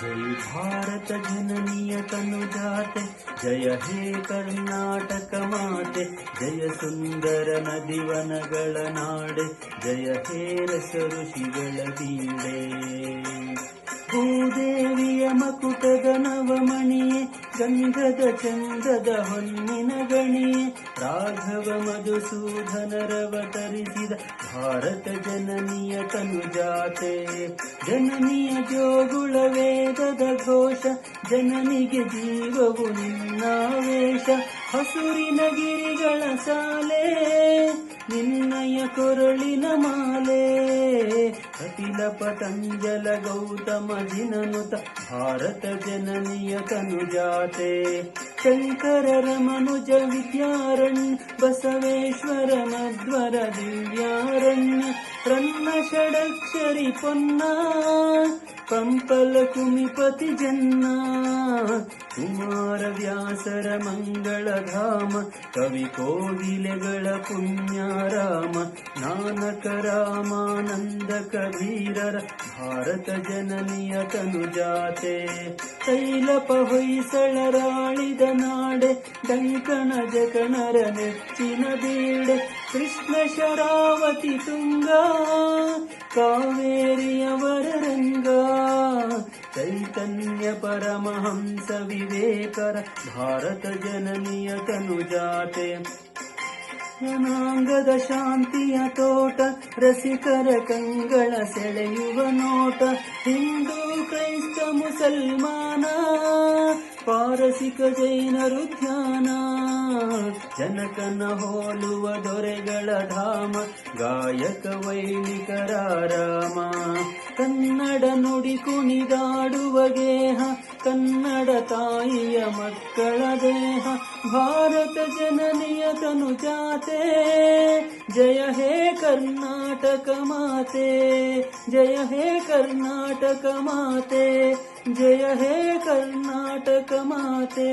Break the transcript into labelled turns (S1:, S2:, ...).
S1: जय भारत जननीय तनुजाते जय हे ಕರ್ನಾಟಕ ಮಾತೆ ಜಯ ಸುಂದರ ನದಿವನಗಳ ನಾಡೆ ಜಯ ಹೇ ರಸ ಋಷಿಗಳ ಬೀಡೆ ಭೂದೇವಿಯ ಮಕುಟದ ನವಮಣಿಯೇ ಗಂಧದ ಚಂದದ ಹೊನ್ನಿನ ಗಣಿಯೇ ರಾಘವ ಮಧುಸೂಧನರವತರಿಸಿದ ಭಾರತ ಜನನಿಯ ತನುಜಾತೆ. ಜನನಿಯ ಜೋಗುಳ ವೇದದ ಘೋಷ, ಜನನಿಗೆ ಜೀವವು ನಿನ್ನಾವೇಶ. ಹಸುರಿನ ಗಿರಿಗಳ ಸಾಲೆ, ನಿನ್ನಯ ಕೊರಳಿನ ಮಾಲೆ. ಕಪಿಲ ಪತಂಜಲ ಗೌತಮ ಜಿನನುತ ಭಾರತ ಜನನಿಯ ತನುಜಾತೆ. शङ्करमनुज विद्यारण्य बसवेश्वर मध्वर दिव्यारण्य रन्न षडक्षरिपुन्ना पम्पल कुणिपति जन्ना कुमारव्यासर मङ्गलधाम कविकोविलगळ पुण्याराम कवि नानक रामानन्द कबीरर भारत जननिय तनुजाते शैलपुसळराणि ಭಾರತ ಜನನಿಯ ತನುಜಾತೆ ತೈಲಪ ಹೊಯ್ಸಳರಾಳಿದ ನಾಡೆ ಡಂಕಣ ಜಕಣರ ನೆಚ್ಚಿನ ಬೀಡೆ ಕೃಷ್ಣ ಶರಾವತಿ ತುಂಗ ಕಾವೇರಿಯವರ ರಂಗ ಚೈತನ್ಯ ಪರಮಹಂಸ ವಿವೇಕರ ಭಾರತ ಜನನಿಯ ತನುಜಾತೆ ಜನಾಂಗದ ಶಾಂತಿಯ ತೋಟ ರಸಿಕರ ಕಂಗಳ ಸೆಳೆಯುವ ನೋಟ ಹಿಂದೂ ಕ್ರೈಸ್ತ ಮುಸಲ್ಮಾನ ಪಾರಸಿಕ ಜೈನರು ಧ್ಯಾನ ಜನಕನ ಹೋಲುವ ದೊರೆಗಳ ಧಾಮ, ಗಾಯಕ ವೈಣಿಕರ ರಾಮ. ಕನ್ನಡ ನುಡಿ ಕುಣಿದಾಡುವ ಗೇಹ, ಕನ್ನಡ ತಾಯಿಯ ಮಕ್ಕಳ ದೇಹ. ಭಾರತ ಜನನಿಯ ತನುಜಾತೆ ಜಯ ಹೇ ಕರ್ನಾಟಕ ಮಾತೆ. जय हे कर्नाटक माते जय हे कर्नाटक माते।